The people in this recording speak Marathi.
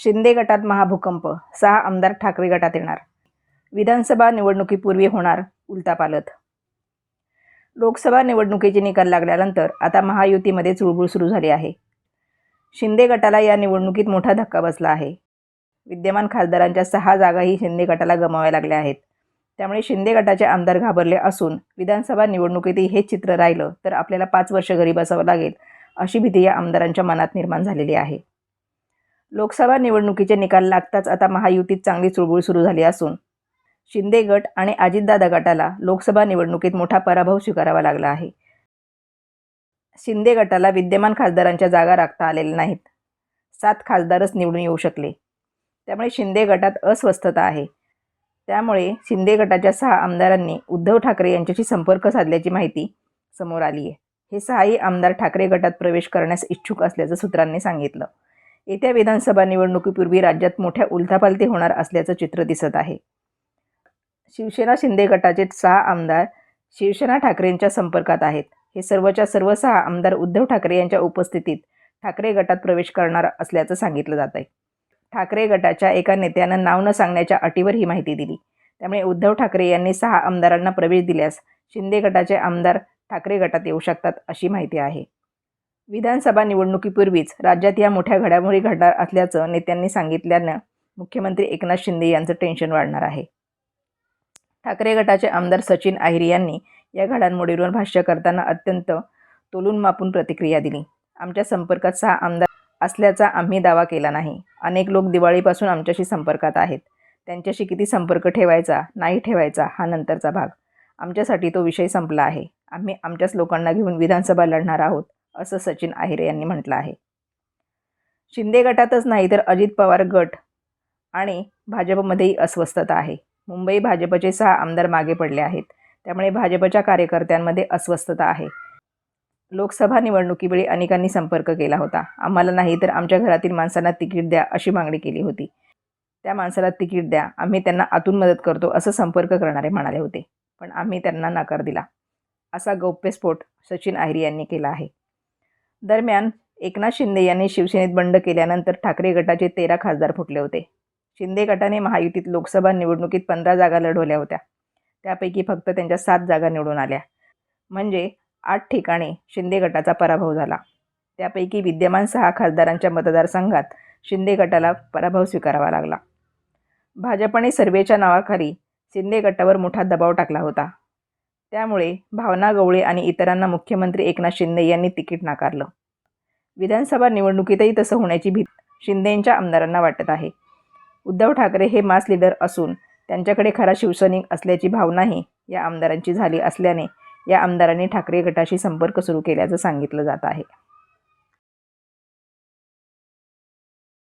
शिंदे गटात महाभूकंप सहा आमदार ठाकरे गटात येणार. विधानसभा निवडणुकीपूर्वी होणार उलतापालत लोकसभा निवडणुकीचे निकाल लागल्यानंतर आता महायुतीमध्ये चुळबुळ सुरू झाली आहे. शिंदे गटाला या निवडणुकीत मोठा धक्का बसला आहे. विद्यमान खासदारांच्या सहा जागाही शिंदे गटाला गमाव्या लागल्या आहेत. त्यामुळे शिंदे गटाचे आमदार घाबरले असून विधानसभा निवडणुकीतही हेच चित्र राहिलं तर आपल्याला पाच वर्ष घरी बसावं लागेल अशी भीती या आमदारांच्या मनात निर्माण झालेली आहे. लोकसभा निवडणुकीचे निकाल लागताच आता महायुतीत चांगली चुळबुळ सुरू झाली असून. शिंदे गट आणि अजितदादा गटाला लोकसभा निवडणुकीत मोठा पराभव स्वीकारावा लागला आहे. शिंदे गटाला विद्यमान खासदारांच्या जागा राखता आलेल्या नाहीत. सात खासदारच निवडून येऊ शकले. त्यामुळे शिंदे गटात अस्वस्थता आहे. त्यामुळे शिंदे गटाच्या सहा आमदारांनी उद्धव ठाकरे यांच्याशी संपर्क साधल्याची माहिती समोर आली आहे हे सहाही आमदार ठाकरे गटात प्रवेश करण्यास इच्छुक असल्याचं सूत्रांनी सांगितलं. येत्या विधानसभा निवडणुकीपूर्वी राज्यात मोठ्या उलथापालथी होणार असल्याचं चित्र दिसत आहे. शिवसेना शिंदे गटाचे सहा आमदार शिवसेना ठाकरेंच्या संपर्कात आहेत. हे सर्वच्या सर्व सहा आमदार उद्धव ठाकरे यांच्या उपस्थितीत ठाकरे गटात प्रवेश करणार असल्याचं सांगितलं जात आहे. ठाकरे गटाच्या एका नेत्यानं नाव न सांगण्याच्या अटीवर ही माहिती दिली. त्यामुळे उद्धव ठाकरे यांनी सहा आमदारांना प्रवेश दिल्यास शिंदे गटाचे आमदार ठाकरे गटात येऊ शकतात अशी माहिती आहे. विधानसभा निवडणुकीपूर्वीच राज्यात या मोठ्या घडामोडी घडणार असल्याचं नेत्यांनी सांगितल्यानं मुख्यमंत्री एकनाथ शिंदे यांचं टेन्शन वाढणार आहे. ठाकरे गटाचे आमदार सचिन आहिरे यांनी या घडामोडीवर भाष्य करताना अत्यंत तोलून मापून प्रतिक्रिया दिली. आमच्या संपर्कात सहा आमदार असल्याचा आम्ही दावा केला नाही. अनेक लोक दिवाळीपासून आमच्याशी संपर्कात आहेत. त्यांच्याशी किती संपर्क ठेवायचा नाही ठेवायचा हा नंतरचा भाग. आमच्यासाठी तो विषय संपला आहे. आम्ही आमच्याच लोकांना घेऊन विधानसभा लढणार आहोत. असं सचिन आहिरे यांनी म्हटलं आहे. शिंदे गटातच नाही तर अजित पवार गट आणि भाजपमध्येही अस्वस्थता आहे. मुंबई भाजपचे सहा आमदार मागे पडले आहेत. त्यामुळे भाजपच्या कार्यकर्त्यांमध्ये अस्वस्थता आहे. लोकसभा निवडणुकीवेळी अनेकांनी संपर्क केला होता. आम्हाला नाही तर आमच्या घरातील माणसांना तिकीट द्या अशी मागणी केली होती. त्या माणसाला तिकीट द्या. आम्ही त्यांना आतून मदत करतो असं संपर्क करणारे म्हणाले होते. पण आम्ही त्यांना नकार दिला. असा गौप्यस्फोट सचिन आहिरी यांनी केला आहे. दरम्यान एकनाथ शिंदे यांनी शिवसेनेत बंड केल्यानंतर ठाकरे गटाचे तेरा खासदार फुटले होते. शिंदे गटाने महायुतीत लोकसभा निवडणुकीत पंधरा जागा लढवल्या होत्या. त्यापैकी फक्त त्यांच्या सात जागा निवडून आल्या. म्हणजे आठ ठिकाणी शिंदे गटाचा पराभव झाला. त्यापैकी विद्यमान सहा खासदारांच्या मतदारसंघात शिंदे गटाला पराभव स्वीकारावा लागला. भाजपने सर्वेच्या नावाखाली शिंदे गटावर मोठा दबाव टाकला होता. त्यामुळे भावना गवळे आणि इतरांना मुख्यमंत्री एकनाथ शिंदे यांनी तिकीट नाकारलं. विधानसभा निवडणुकीतही तसं होण्याची भीती शिंदेंच्या आमदारांना वाटत आहे. उद्धव ठाकरे हे मास लीडर असून त्यांच्याकडे खरा शिवसैनिक असल्याची भावनाही या आमदारांची झाली असल्याने या आमदारांनी ठाकरे गटाशी संपर्क सुरू केल्याचं सांगितलं जात आहे.